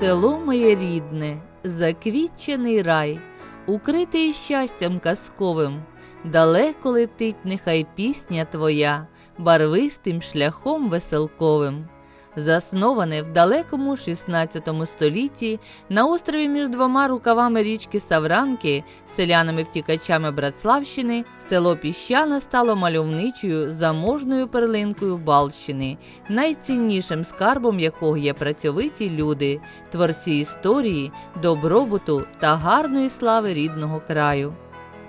Село моє рідне, заквітчений рай, укритий щастям казковим, далеко летить нехай пісня твоя, барвистим шляхом веселковим. Засноване в далекому 16 столітті на острові між двома рукавами річки Савранки, селянами-втікачами Братславщини, село Піщана стало мальовничою заможною перлинкою Балщини, найціннішим скарбом якого є працьовиті люди, творці історії, добробуту та гарної слави рідного краю.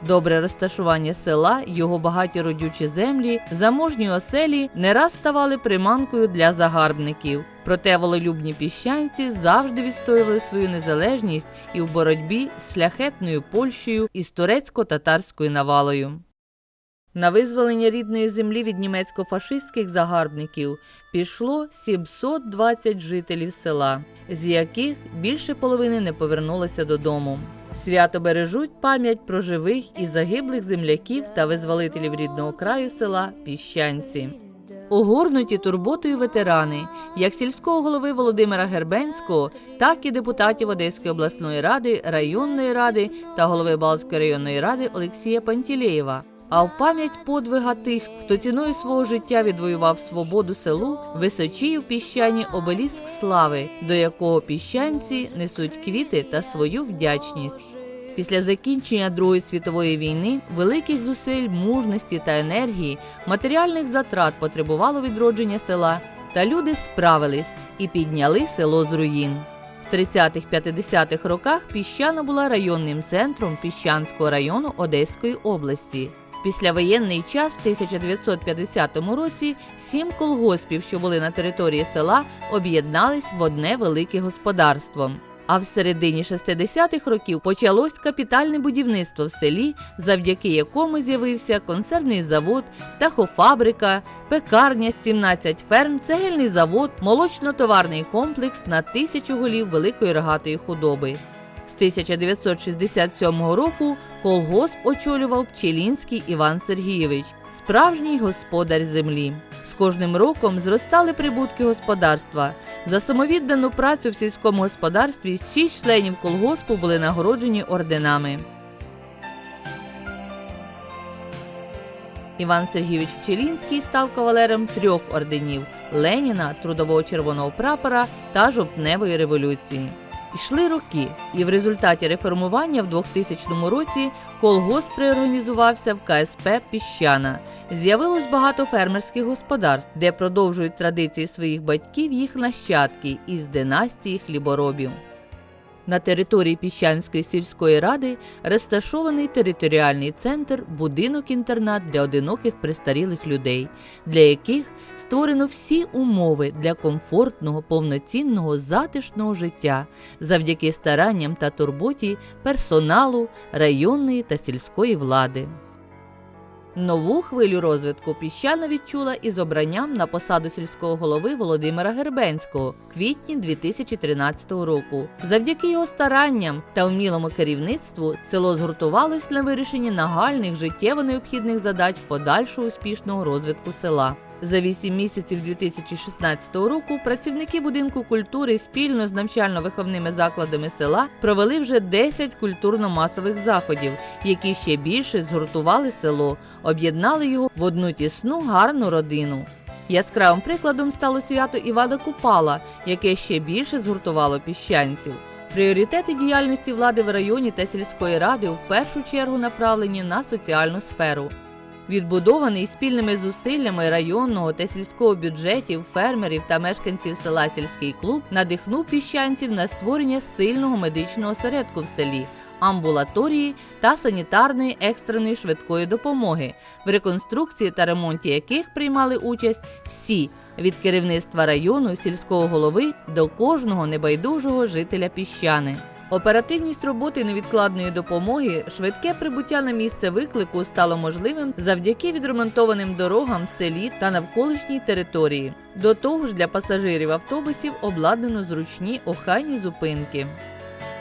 Добре розташування села, його багаті родючі землі, заможні оселі не раз ставали приманкою для загарбників. Проте волелюбні піщанці завжди відстоювали свою незалежність і в боротьбі з шляхетною Польщею і з турецько-татарською навалою. На визволення рідної землі від німецько-фашистських загарбників пішло 720 жителів села, з яких більше половини не повернулося додому. Свято бережуть пам'ять про живих і загиблих земляків та визволителів рідного краю села Піщанці. Огорнуті турботою ветерани, як сільського голови Володимира Гербенського, так і депутатів Одеської обласної ради, районної ради та голови Балтської районної ради Олексія Пантілеєва. А в пам'ять подвига тих, хто ціною свого життя відвоював свободу селу, височіє в піщані обеліск слави, до якого піщанці несуть квіти та свою вдячність. Після закінчення Другої світової війни великих зусиль, мужності та енергії, матеріальних затрат потребувало відродження села, та люди справились і підняли село з руїн. В 30-50-х роках Піщана була районним центром Піщанського району Одеської області. Післявоєнний час, в 1950 році, сім колгоспів, що були на території села, об'єднались в одне велике господарство. А в середині 60-х років почалось капітальне будівництво в селі, завдяки якому з'явився консервний завод, птахофабрика, пекарня, 17 ферм, цегельний завод, молочно-товарний комплекс на тисячу голів великої рогатої худоби. З 1967 року колгосп очолював Пчелінський Іван Сергійович, справжній господар землі. Кожним роком зростали прибутки господарства. За самовіддану працю в сільському господарстві шість членів колгоспу були нагороджені орденами. Іван Сергійович Пчелінський став кавалером трьох орденів Леніна, Трудового червоного прапора та жовтневої революції. Йшли роки, і в результаті реформування в 2000 році колгосп реорганізувався в КСП Піщана. З'явилось багато фермерських господарств, де продовжують традиції своїх батьків їх нащадки із династії хліборобів. На території Піщанської сільської ради розташований територіальний центр будинок-інтернат для одиноких престарілих людей, для яких створено всі умови для комфортного, повноцінного, затишного життя завдяки старанням та турботі персоналу районної та сільської влади. Нову хвилю розвитку Піщана відчула із обранням на посаду сільського голови Володимира Гербенського в квітні 2013 року. Завдяки його старанням та вмілому керівництву село згуртувалось на вирішенні нагальних життєво необхідних задач подальшого успішного розвитку села. За вісім місяців 2016 року працівники будинку культури спільно з навчально-виховними закладами села провели вже 10 культурно-масових заходів, які ще більше згуртували село, об'єднали його в одну тісну гарну родину. Яскравим прикладом стало свято Івана Купала, яке ще більше згуртувало піщанців. Пріоритети діяльності влади в районі та сільської ради в першу чергу направлені на соціальну сферу. Відбудований спільними зусиллями районного та сільського бюджетів, фермерів та мешканців села сільський клуб надихнув піщанців на створення сильного медичного осередку в селі, амбулаторії та санітарної екстреної швидкої допомоги, в реконструкції та ремонті яких приймали участь всі від керівництва району, сільського голови до кожного небайдужого жителя піщани. Оперативність роботи невідкладної допомоги, швидке прибуття на місце виклику стало можливим завдяки відремонтованим дорогам в селі та навколишній території. До того ж, для пасажирів автобусів обладнано зручні охайні зупинки.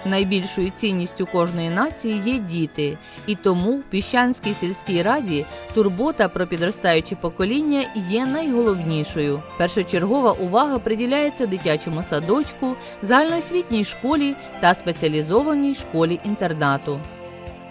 Найбільшою цінністю кожної нації є діти, і тому в Піщанській сільській раді турбота про підростаюче покоління є найголовнішою. Першочергова увага приділяється дитячому садочку, загальноосвітній школі та спеціалізованій школі інтернату.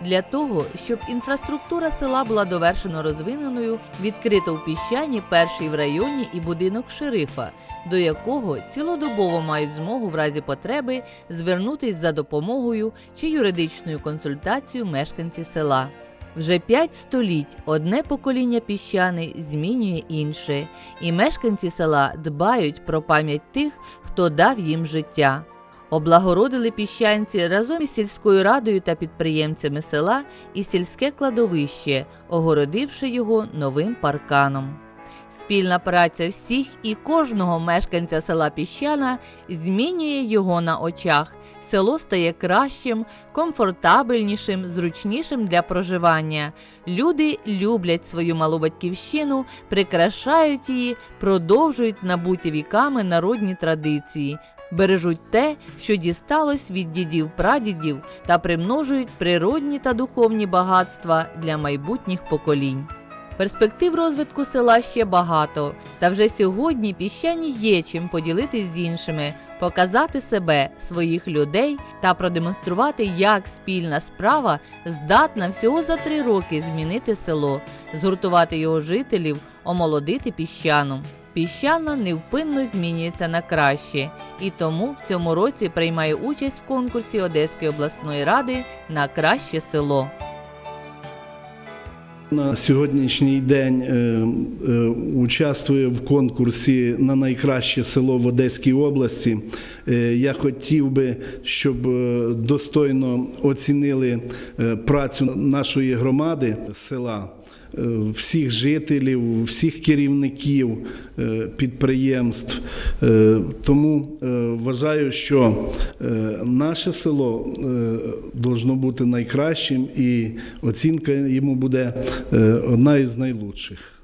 Для того, щоб інфраструктура села була довершено розвиненою, відкрито в піщані перший в районі і будинок шерифа, до якого цілодобово мають змогу в разі потреби звернутись за допомогою чи юридичною консультацією мешканці села. Вже п'ять століть одне покоління піщани змінює інше, і мешканці села дбають про пам'ять тих, хто дав їм життя. Облагородили піщанці разом із сільською радою та підприємцями села і сільське кладовище, огородивши його новим парканом. Спільна праця всіх і кожного мешканця села Піщана змінює його на очах. Село стає кращим, комфортабельнішим, зручнішим для проживання. Люди люблять свою малу батьківщину, прикрашають її, продовжують набуті віками народні традиції, бережуть те, що дісталось від дідів прадідів, та примножують природні та духовні багатства для майбутніх поколінь. Перспектив розвитку села ще багато, та вже сьогодні піщані є чим поділитись з іншими, показати себе, своїх людей та продемонструвати, як спільна справа здатна всього за три роки змінити село, згуртувати його жителів, омолодити піщану. Піщана невпинно змінюється на краще, і тому в цьому році приймає участь в конкурсі Одеської обласної ради на краще село. На сьогоднішній день е, е, участвує в конкурсі на найкраще село в Одеській області. Е, я хотів би, щоб достойно оцінили працю нашої громади села. Е, Всіх жителів, всіх керівників е, підприємств. Е, Тому вважаю, що наше село должно бути найкращим, і оцінка йому буде одна із найлучших.